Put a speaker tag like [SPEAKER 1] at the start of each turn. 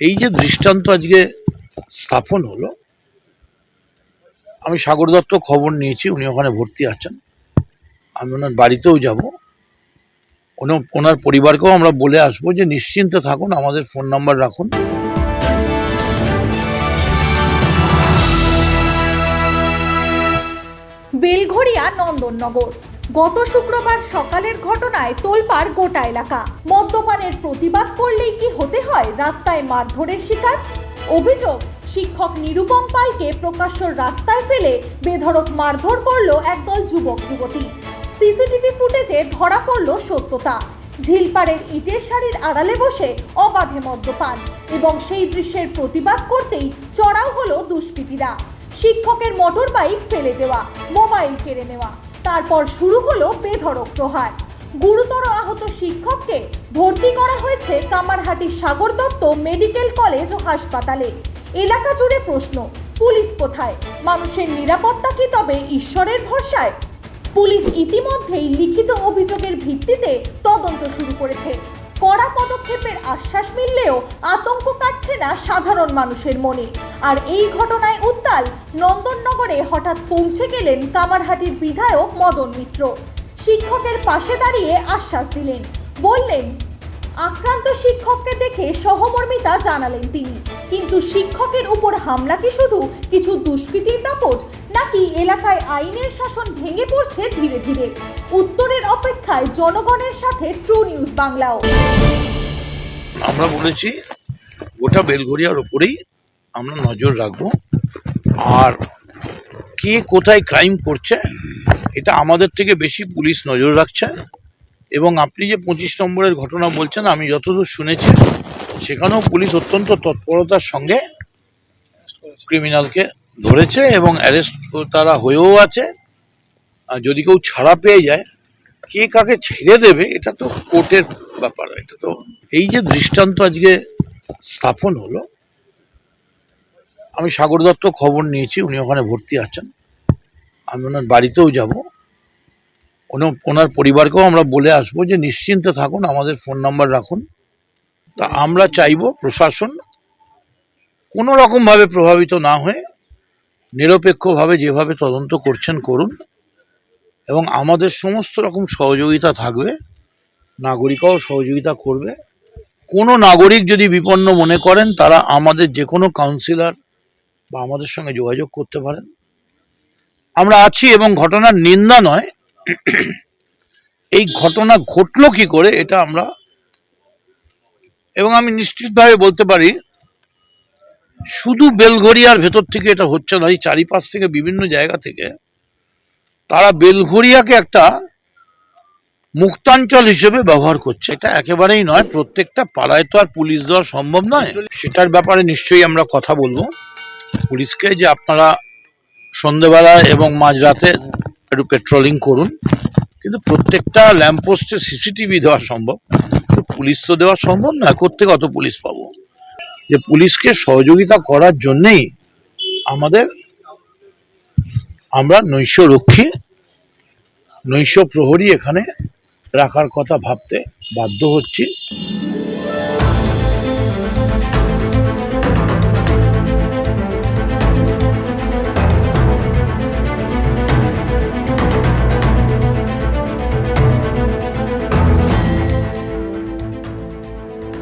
[SPEAKER 1] এই যে দৃষ্টান্ত আজকে স্থাপন হলো, আমি সাগর দত্ত খবর নিয়েছি, উনি ওখানে ভর্তি আছেন। আমি ওনার বাড়িতেও যাব। ওনা- ওনার পরিবারকেও আমরা বলে আসব যে নিশ্চিন্তে থাকুন, আমাদের ফোন নাম্বার রাখুন।
[SPEAKER 2] বেলঘরিয়া নন্দননগর। গত শুক্রবার সকালের ঘটনায় তোলপাড় গোটা এলাকা। মদ্যপানের প্রতিবাদ করলেই কি হতে হয়? রাস্তায় মারধরের শিকার? অভিযোগ, শিক্ষক নিরুপম পালকে প্রকাশ্য রাস্তায় ফেলে বেধড়ক মারধর করল একদল যুবক, যুবতী। সিসিটিভি ফুটেজে ধরা পড়ল সত্যতা। ঝিলপাড়ের ইটের শাড়ির আড়ালে বসে অবাধে মদ্যপান এবং সেই দৃশ্যের প্রতিবাদ করতেই চড়াও হলো দুষ্কৃতীরা। শিক্ষকের মোটর বাইক ফেলে দেওয়া, মোবাইল কেড়ে নেওয়া। তারপর শুরু হলো বেধড়ক প্রহার। গুরুতর আহত শিক্ষককে ভর্তি করা হয়েছে কামারহাটি সাগর দত্ত মেডিকেল কলেজ ও হাসপাতালে। এলাকা জুড়ে প্রশ্ন, পুলিশ কোথায়? মানুষের নিরাপত্তা কি তবে ঈশ্বরের ভরসায়? পুলিশ ইতিমধ্যেই লিখিত অভিযোগের ভিত্তিতে তদন্ত শুরু করেছে। কড়া পদক্ষেপের আশ্বাস মিললেও আতঙ্ক কাটছে না সাধারণ মানুষের মনে। আর এই ঘটনায় উত্তাল নন্দননগরে হঠাৎ পৌঁছে গেলেন কামারহাটির বিধায়ক মদন মিত্র। শিক্ষকের পাশে দাঁড়িয়ে আশ্বাস দিলেন। বললেন, আক্রান্ত শিক্ষককে দেখে সহমর্মিতা জানালেন তিনি। কিন্তু শিক্ষকের উপর হামলা কি শুধু কিছু দুষ্কৃতীর দাপট, নাকি এলাকায় আইনের শাসন ভেঙে পড়ছে ধীরে ধীরে? উত্তরের অপেক্ষায় জনগণের সাথে ট্রু নিউজ বাংলাও।
[SPEAKER 1] আমরা বলেছি গোটা বেলঘরিয়ার ওপরেই আমরা নজর রাখব। আর কে কোথায় ক্রাইম করছে, এটা আমাদের থেকে বেশি পুলিশ নজর রাখছে। এবং আপনি যে পঁচিশ নম্বরের ঘটনা বলছেন, আমি যতদূর শুনেছি, সেখানেও পুলিশ অত্যন্ত তৎপরতার সঙ্গে ক্রিমিনালকে ধরেছে এবং অ্যারেস্ট তারা হয়েও আছে। আর যদি কেউ ছাড়া পেয়ে যায়, কে কাকে ছেড়ে দেবে, এটা তো কোর্টের ব্যাপার, এটা তো এই যে দৃষ্টান্ত আজকে স্থাপন হলো। আমি সাগর দত্ত খবর নিয়েছি, উনি ওখানে ভর্তি আছেন। আমি ওনার বাড়িতেও যাব। ওনা- ওনার পরিবারকেও আমরা বলে আসব যে, নিশ্চিন্তে থাকুন, আমাদের ফোন নাম্বার রাখুন। তা আমরা চাইব প্রশাসন কোনো রকমভাবে প্রভাবিত না হয়ে, নিরপেক্ষভাবে যেভাবে তদন্ত করছেন করুন, এবং আমাদের সমস্ত রকম সহযোগিতা থাকবে নাগরিকরাও সহযোগিতা করবে। কোনো নাগরিক যদি বিপন্ন মনে করেন, তারা আমাদের যে কোনো কাউন্সিলর বা আমাদের সঙ্গে যোগাযোগ করতে পারেন। আমরা আছি এবং ঘটনার নিন্দা নয়। এই ঘটনা ঘটলো কি করে, এটা আমরা এবং আমি নিশ্চিতভাবে বলতে পারি, শুধু বেলঘরিয়ার ভেতর থেকে এটা হচ্ছে না, এই চারিপাশ থেকে বিভিন্ন জায়গা থেকে তারা বেলঘরিয়াকে একটা মুক্তাঞ্চল হিসেবে ব্যবহার করছে। এটা একেবারেই নয়, প্রত্যেকটা পাড়ায় তো আর পুলিশ দেওয়া সম্ভব নয়। সেটার ব্যাপারে নিশ্চয়ই আমরা কথা বলব। পুলিশকে যে আপনারা সন্ধেবেলা এবং মাঝরাতে একটু পেট্রোলিং করুন, কিন্তু প্রত্যেকটা ল্যাম্পপোস্টে সিসিটিভি দেওয়া সম্ভব। পুলিশ তো দেওয়া সম্ভব না কোথেকে অত পুলিশ পাবো? যে পুলিশকে সহযোগিতা করার জন্যেই আমাদের, আমরা নৈশ রক্ষী নৈশ প্রহরী এখানে রাখার কথা ভাবতে বাধ্য হচ্ছি।